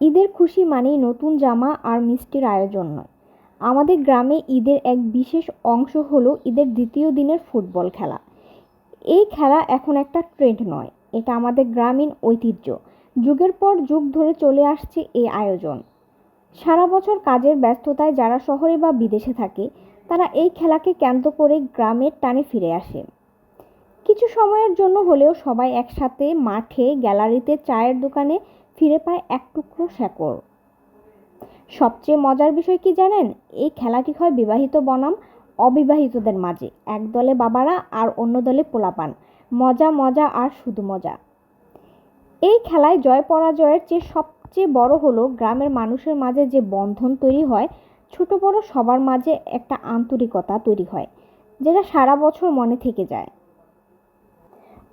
ঈদের খুশি মানেই নতুন জামা আর মিষ্টির আয়োজন নয়। আমাদের গ্রামে ঈদের এক বিশেষ অংশ হলো ঈদের দ্বিতীয় দিনের ফুটবল খেলা। এই খেলা এখন একটা ট্রেন্ড নয়, এটা আমাদের গ্রামীণ ঐতিহ্য। যুগের পর যুগ ধরে চলে আসছে এই আয়োজন। সারা বছর কাজের ব্যস্ততায় যারা শহরে বা বিদেশে থাকে, তারা এই খেলাকে কেন্দ্র করে গ্রামের টানে ফিরে আসে। কিছু সময়ের জন্য হলেও সবাই একসাথে মাঠে, গ্যালারিতে, চায়ের দোকানে ফিরে পায় এক টুকরো শেকড়। সবচেয়ে মজার বিষয় কি জানেন? এই খেলাটি হয় বিবাহিত বনাম, অবিবাহিতদের মাঝে। এক দলে বাবারা আর অন্য দলে পোলাপান। মজা মজা আর শুধু মজা। এই খেলায় জয় পরাজয়ের চেয়ে সবচেয়ে বড় হলো গ্রামের মানুষের মাঝে যে বন্ধন তৈরি হয়, ছোট বড় সবার মাঝে একটা আন্তরিকতা তৈরি হয়, যেটা সারা বছর মনে থেকে যায়।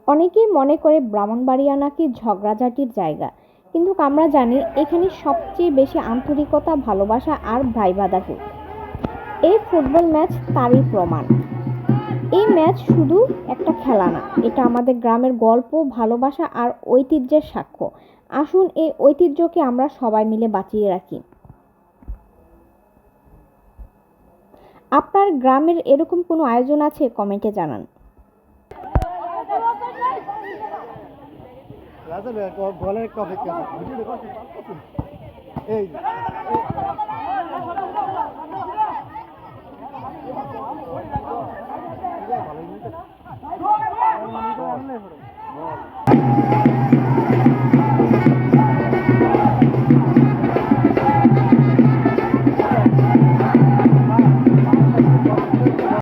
অনেকেই মনে করে ব্রাহ্মণবাড়িয়া নাকি ঝগড়াঝাটির জায়গা, কিন্তু আমরা জানি এখানে সবচেয়ে বেশি আন্তরিকতা, ভালোবাসা আর ভাইবাদাকে এই ফুটবল ম্যাচ তারই প্রমাণ। এই ম্যাচ শুধু একটা খেলা না, এটা আমাদের গ্রামের গল্প, ভালোবাসা আর ঐতিহ্যের সাক্ষ্য। আসুন এই ঐতিহ্যকে আমরা সবাই মিলে বাঁচিয়ে রাখি। আপনার গ্রামের এরকম কোনো আয়োজন আছে? কমেন্টে জানান। এই